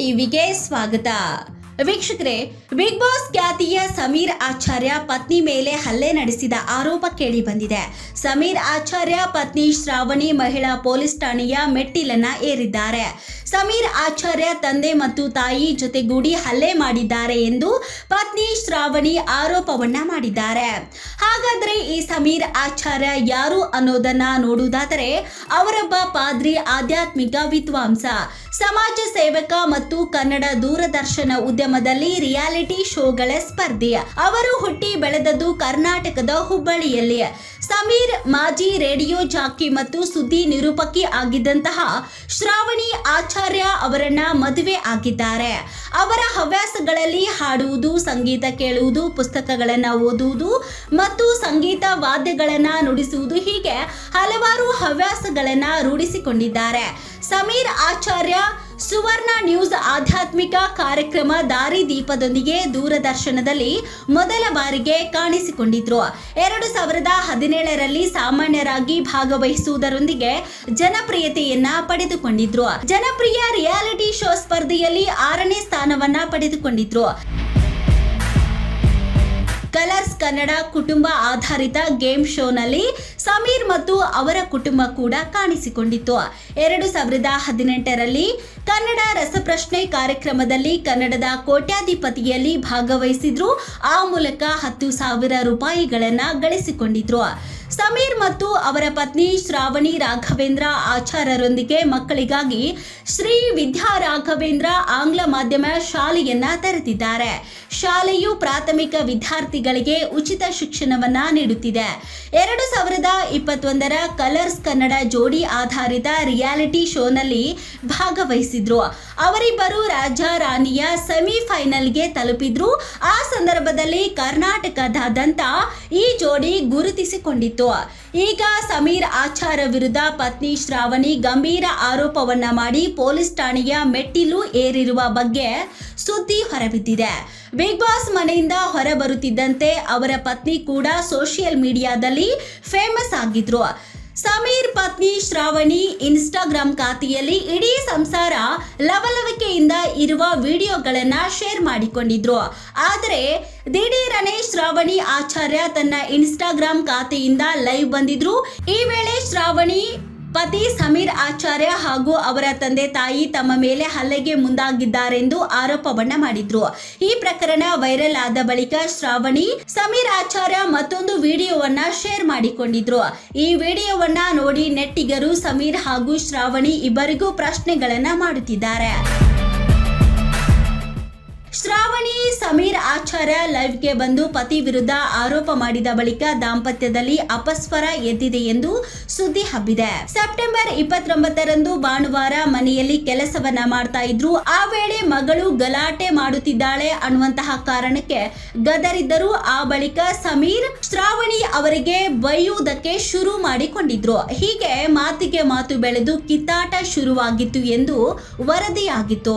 ಟಿವಿಗೆ ಸ್ವಾಗತ. ವೀಕ್ಷಕರೇ ಬಿಗ್ ಬಾಸ್ ಖ್ಯಾತಿಯ ಸಮೀರ್ ಆಚಾರ್ಯ ಪತ್ನಿ ಮೇಲೆ ಹಲ್ಲೆ ನಡೆಸಿದ ಆರೋಪ ಕೇಳಿ ಬಂದಿದೆ ಸಮೀರ್ ಆಚಾರ್ಯ ಪತ್ನಿ ಶ್ರಾವಣಿ ಮಹಿಳಾ ಪೊಲೀಸ್ ಠಾಣೆಯ ಮೆಟ್ಟಿಲನ್ನ ಏರಿದ್ದಾರೆ. ಸಮೀರ್ ಆಚಾರ್ಯ ತಂದೆ ಮತ್ತು ತಾಯಿ ಜೊತೆಗೂಡಿ ಹಲ್ಲೆ ಮಾಡಿದ್ದಾರೆ ಎಂದು ಪತ್ನಿ ಶ್ರಾವಣಿ ಆರೋಪವನ್ನ ಮಾಡಿದ್ದಾರೆ. ಹಾಗಾದ್ರೆ ಈ ಸಮೀರ್ ಆಚಾರ್ಯ ಯಾರು ಅನ್ನೋದನ್ನ ನೋಡುವುದಾದರೆ ಅವರೊಬ್ಬ ಪಾದ್ರಿ ಆಧ್ಯಾತ್ಮಿಕ ವಿದ್ವಾಂಸ. ಸಮಾಜ ಸೇವಕ ಮತ್ತು ಕನ್ನಡ ದೂರದರ್ಶನ ಉದ್ಯಮದಲ್ಲಿ ರಿಯಾಲಿಟಿ ಶೋಗಳ ಸ್ಪರ್ಧಿ ಅವರು ಹುಟ್ಟಿ ಬೆಳೆದದ್ದು ಕರ್ನಾಟಕದ ಹುಬ್ಬಳ್ಳಿಯಲ್ಲಿ. ಸಮೀರ್, ಮಾಜಿ ರೇಡಿಯೋ ಜಾಕಿ ಮತ್ತು ಸುದ್ದಿ ನಿರೂಪಕಿ ಆಗಿದ್ದಂತಹ ಶ್ರಾವಣಿ ಆಚಾರ್ಯ ಅವರನ್ನ ಮದುವೆ ಆಗಿದ್ದಾರೆ. ಅವರ ಹವ್ಯಾಸಗಳಲ್ಲಿ ಹಾಡುವುದು, ಸಂಗೀತ ಕೇಳುವುದು, ಪುಸ್ತಕಗಳನ್ನು ಓದುವುದು ಮತ್ತು ಸಂಗೀತ ವಾದ್ಯಗಳನ್ನು ನುಡಿಸುವುದು ಹೀಗೆ ಹಲವಾರು ಹವ್ಯಾಸಗಳನ್ನ ರೂಢಿಸಿಕೊಂಡಿದ್ದಾರೆ. ಸಮೀರ್ ಆಚಾರ್ಯ ಸುವರ್ಣ ನ್ಯೂಸ್ ಆಧ್ಯಾತ್ಮಿಕ ಕಾರ್ಯಕ್ರಮ ದಾರಿ ದೀಪದೊಂದಿಗೆ ದೂರದರ್ಶನದಲ್ಲಿ ಮೊದಲ ಬಾರಿಗೆ ಕಾಣಿಸಿಕೊಂಡಿದ್ರು. ಎರಡು ಸಾವಿರದ ಹದಿನೇಳರಲ್ಲಿ ಸಾಮಾನ್ಯರಾಗಿ ಭಾಗವಹಿಸುವುದರೊಂದಿಗೆ ಜನಪ್ರಿಯತೆಯನ್ನ ಪಡೆದುಕೊಂಡಿದ್ರು. ಜನಪ್ರಿಯ ರಿಯಾಲಿಟಿ ಶೋ ಸ್ಪರ್ಧೆಯಲ್ಲಿ ಆರನೇ ಸ್ಥಾನವನ್ನ ಪಡೆದುಕೊಂಡಿದ್ರು. ಕಲರ್ಸ್ ಕನ್ನಡ ಕುಟುಂಬ ಆಧಾರಿತ ಗೇಮ್ ಶೋನಲ್ಲಿ ಸಮೀರ್ ಮತ್ತು ಅವರ ಕುಟುಂಬ ಕೂಡ ಕಾಣಿಸಿಕೊಂಡಿತ್ತು. ಎರಡು ಸಾವಿರದ ಹದಿನೆಂಟರಲ್ಲಿ ಕನ್ನಡ ರಸಪ್ರಶ್ನೆ ಕಾರ್ಯಕ್ರಮದಲ್ಲಿ ಕನ್ನಡದ ಕೋಟ್ಯಾಧಿಪತಿಯಲ್ಲಿ ಭಾಗವಹಿಸಿದ್ರು. ಆ ಮೂಲಕ ಹತ್ತು ಸಾವಿರ ರೂಪಾಯಿಗಳನ್ನ ಗಳಿಸಿಕೊಂಡಿದ್ರು. ಸಮೀರ್ ಮತ್ತು ಅವರ ಪತ್ನಿ ಶ್ರಾವಣಿ ರಾಘವೇಂದ್ರ ಆಚಾರ್ಯರೊಂದಿಗೆ ಮಕ್ಕಳಿಗಾಗಿ ಶ್ರೀ ವಿದ್ಯಾ ರಾಘವೇಂದ್ರ ಆಂಗ್ಲ ಮಾಧ್ಯಮ ಶಾಲೆಯನ್ನ ತೆರೆದಿದ್ದಾರೆ. ಶಾಲೆಯು ಪ್ರಾಥಮಿಕ ವಿದ್ಯಾರ್ಥಿಗಳಿಗೆ ಉಚಿತ ಶಿಕ್ಷಣವನ್ನ ನೀಡುತ್ತಿದೆ. ಎರಡು ಸಾವಿರದ ಇಪ್ಪತ್ತೊಂದರ ಕಲರ್ಸ್ ಕನ್ನಡ ಜೋಡಿ ಆಧಾರಿತ ರಿಯಾಲಿಟಿ ಶೋನಲ್ಲಿ ಭಾಗವಹಿಸಿದ್ರು. ಅವರಿಬ್ಬರು ರಾಜ ರಾಣಿಯ ಸೆಮಿಫೈನಲ್ಗೆ ತಲುಪಿದ್ರು. ಆ ಸಂದರ್ಭದಲ್ಲಿ ಕರ್ನಾಟಕದಾದ್ಯಂತ ಈ ಜೋಡಿ ಗುರುತಿಸಿಕೊಂಡಿತ್ತು. ಈಗ ಸಮೀರ್ ಆಚಾರ ವಿರುದ್ಧ ಪತ್ನಿ ಶ್ರಾವಣಿ ಗಂಭೀರ ಆರೋಪವನ್ನ ಮಾಡಿ ಪೊಲೀಸ್ ಠಾಣೆಯ ಮೆಟ್ಟಿಲು ಏರಿರುವ ಬಗ್ಗೆ ಸುದ್ದಿ ಹೊರಬಿದ್ದಿದೆ. ಬಿಗ್ ಬಾಸ್ ಮನೆಯಿಂದ ಹೊರಬರುತ್ತಿದ್ದಂತೆ ಅವರ ಪತ್ನಿ ಕೂಡ ಸೋಷಿಯಲ್ ಮೀಡಿಯಾದಲ್ಲಿ ಫೇಮಸ್ ಆಗಿದ್ರು. ಸಮೀರ್ ಪತ್ನಿ ಶ್ರಾವಣಿ ಇನ್ಸ್ಟಾಗ್ರಾಮ್ ಖಾತೆಯಲ್ಲಿ ಇಡೀ ಸಂಸಾರ ಲವಲವಿಕೆಯಿಂದ ಇರುವ ವಿಡಿಯೋಗಳನ್ನ ಶೇರ್ ಮಾಡಿಕೊಂಡಿದ್ರು. ಆದರೆ ದಿಢೀರನೆ ಶ್ರಾವಣಿ ಆಚಾರ್ಯ ತನ್ನ ಇನ್ಸ್ಟಾಗ್ರಾಮ್ ಖಾತೆಯಿಂದ ಲೈವ್ ಬಂದಿದ್ರು. ಈ ವೇಳೆ ಶ್ರಾವಣಿ ಪತಿ ಸಮೀರ್ ಆಚಾರ್ಯ ಹಾಗೂ ಅವರ ತಂದೆ ತಾಯಿ ತಮ್ಮ ಮೇಲೆ ಹಲ್ಲೆಗೆ ಮುಂದಾಗಿದ್ದಾರೆಂದು ಆರೋಪವನ್ನ ಮಾಡಿದ್ರು. ಈ ಪ್ರಕರಣ ವೈರಲ್ ಆದ ಬಳಿಕ ಶ್ರಾವಣಿ, ಸಮೀರ್ ಆಚಾರ್ಯ ಮತ್ತೊಂದು ವಿಡಿಯೋವನ್ನ ಶೇರ್ ಮಾಡಿಕೊಂಡಿದ್ರು. ಈ ವಿಡಿಯೋವನ್ನ ನೋಡಿ ನೆಟ್ಟಿಗರು ಸಮೀರ್ ಹಾಗೂ ಶ್ರಾವಣಿ ಇಬ್ಬರಿಗೂ ಪ್ರಶ್ನೆಗಳನ್ನ ಮಾಡುತ್ತಿದ್ದಾರೆ. ಶ್ರಾವಣಿ ಸಮೀರ್ ಆಚಾರ್ಯ ಲೈವ್ಗೆ ಬಂದು ಪತಿ ವಿರುದ್ಧ ಆರೋಪ ಮಾಡಿದ ಬಳಿಕ ದಾಂಪತ್ಯದಲ್ಲಿ ಅಪಸ್ವರ ಎದ್ದಿದೆ ಎಂದು ಸುದ್ದಿ ಹಬ್ಬಿದೆ. ಸೆಪ್ಟೆಂಬರ್ ಇಪ್ಪತ್ತೊಂಬತ್ತರಂದು ಭಾನುವಾರ ಮನೆಯಲ್ಲಿ ಕೆಲಸವನ್ನ ಮಾಡ್ತಾ ಇದ್ರು. ಆ ವೇಳೆ ಮಗಳು ಗಲಾಟೆ ಮಾಡುತ್ತಿದ್ದಾಳೆ ಅನ್ನುವಂತಹ ಕಾರಣಕ್ಕೆ ಗದರಿದ್ದರು. ಆ ಬಳಿಕ ಸಮೀರ್ ಶ್ರಾವಣಿ ಅವರಿಗೆ ಬೈಯುವುದಕ್ಕೆ ಶುರು ಮಾಡಿಕೊಂಡಿದ್ರು. ಹೀಗೆ ಮಾತಿಗೆ ಮಾತು ಬೆಳೆದು ಕಿತ್ತಾಟ ಶುರುವಾಗಿತ್ತು ಎಂದು ವರದಿಯಾಗಿತ್ತು.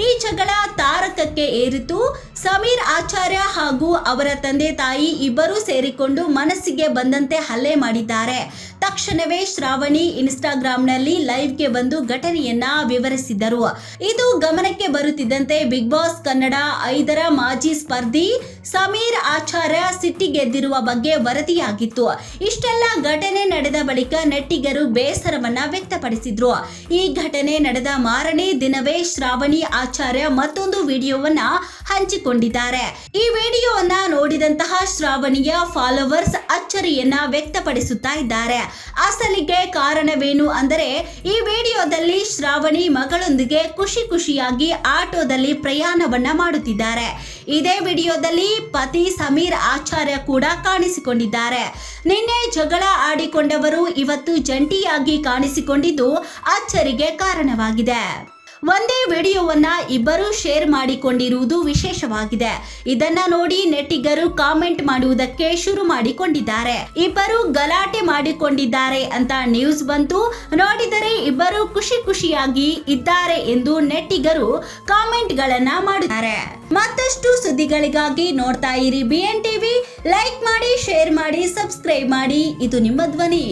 ಈ ಜಗಳ ತಾರಕಕ್ಕೆ ಏರಿತು. ಸಮೀರ್ ಆಚಾರ್ಯ ಹಾಗೂ ಅವರ ತಂದೆ ತಾಯಿ ಇಬ್ಬರೂ ಸೇರಿಕೊಂಡು ಮನಸ್ಸಿಗೆ ಬಂದಂತೆ ಹಲ್ಲೆ ಮಾಡಿದ್ದಾರೆ. ತಕ್ಷಣವೇ ಶ್ರಾವಣಿ ಇನ್ಸ್ಟಾಗ್ರಾಂನಲ್ಲಿ ಲೈವ್ಗೆ ಬಂದು ಘಟನೆಯನ್ನ ವಿವರಿಸಿದರು. ಇದು ಗಮನಕ್ಕೆ ಬರುತ್ತಿದ್ದಂತೆ ಬಿಗ್ ಬಾಸ್ ಕನ್ನಡ ಐದರ ಮಾಜಿ ಸ್ಪರ್ಧಿ ಸಮೀರ್ ಆಚಾರ್ಯ ಸಿಟ್ಟಿಗೆದ್ದಿರುವ ಬಗ್ಗೆ ವರದಿಯಾಗಿತ್ತು. ಇಷ್ಟೆಲ್ಲ ಘಟನೆ ನಡೆದ ಬಳಿಕ ನೆಟ್ಟಿಗರು ಬೇಸರವನ್ನ ವ್ಯಕ್ತಪಡಿಸಿದ್ರು. ಈ ಘಟನೆ ನಡೆದ ಮಾರನೇ ದಿನವೇ ಶ್ರಾವಣಿ ಆಚಾರ್ಯ ಮತ್ತೊಂದು ವಿಡಿಯೋವನ್ನ ಹಂಚಿಕೊಂಡಿದ್ದಾರೆ. ಈ ವಿಡಿಯೋವನ್ನ ನೋಡಿದಂತಹ ಶ್ರಾವಣಿಯ ಫಾಲೋವರ್ಸ್ ಅಚ್ಚರಿಯನ್ನ ವ್ಯಕ್ತಪಡಿಸುತ್ತಾ ಇದ್ದಾರೆ. ಅಸಲಿಗೆ ಕಾರಣವೇನು ಅಂದರೆ, ಈ ವಿಡಿಯೋದಲ್ಲಿ ಶ್ರಾವಣಿ ಮಗಳೊಂದಿಗೆ ಖುಷಿ ಖುಷಿಯಾಗಿ ಆಟೋದಲ್ಲಿ ಪ್ರಯಾಣವನ್ನ ಮಾಡುತ್ತಿದ್ದಾರೆ. ಇದೇ ವಿಡಿಯೋದಲ್ಲಿ ಪತಿ ಸಮೀರ್ ಆಚಾರ್ಯ ಕೂಡ ಕಾಣಿಸಿಕೊಂಡಿದ್ದಾರೆ. ನಿನ್ನೆ ಜಗಳ ಆಡಿಕೊಂಡವರು ಇವತ್ತು ಜಂಟಿಯಾಗಿ ಕಾಣಿಸಿಕೊಂಡಿದ್ದು ಅಚ್ಚರಿಗೆ ಕಾರಣವಾಗಿದೆ. ಒಂದೇ ವಿಡಿಯೋವನ್ನ ಇಬ್ಬರು ಶೇರ್ ಮಾಡಿಕೊಂಡಿರುವುದು ವಿಶೇಷವಾಗಿದೆ. ಇದನ್ನ ನೋಡಿ ನೆಟ್ಟಿಗರು ಕಾಮೆಂಟ್ ಮಾಡುವುದಕ್ಕೆ ಶುರು ಮಾಡಿಕೊಂಡಿದ್ದಾರೆ. ಇಬ್ಬರು ಗಲಾಟೆ ಮಾಡಿಕೊಂಡಿದ್ದಾರೆ ಅಂತ ನ್ಯೂಸ್ ಬಂತು. ನೋಡಿದರೆ ಇಬ್ಬರು ಖುಷಿ ಖುಷಿಯಾಗಿ ಇದ್ದಾರೆ ಎಂದು ನೆಟ್ಟಿಗರು ಕಾಮೆಂಟ್ ಗಳನ್ನ ಮಾಡಿದ್ದಾರೆ ಮತ್ತಷ್ಟು ಸುದ್ದಿಗಳಿಗಾಗಿ ನೋಡ್ತಾ ಇರಿ ಬಿ ಎನ್ ಟಿವಿ ಲೈಕ್ ಮಾಡಿ ಶೇರ್ ಮಾಡಿ ಸಬ್ಸ್ಕ್ರೈಬ್ ಮಾಡಿ. ಇದು ನಿಮ್ಮ ಧ್ವನಿ.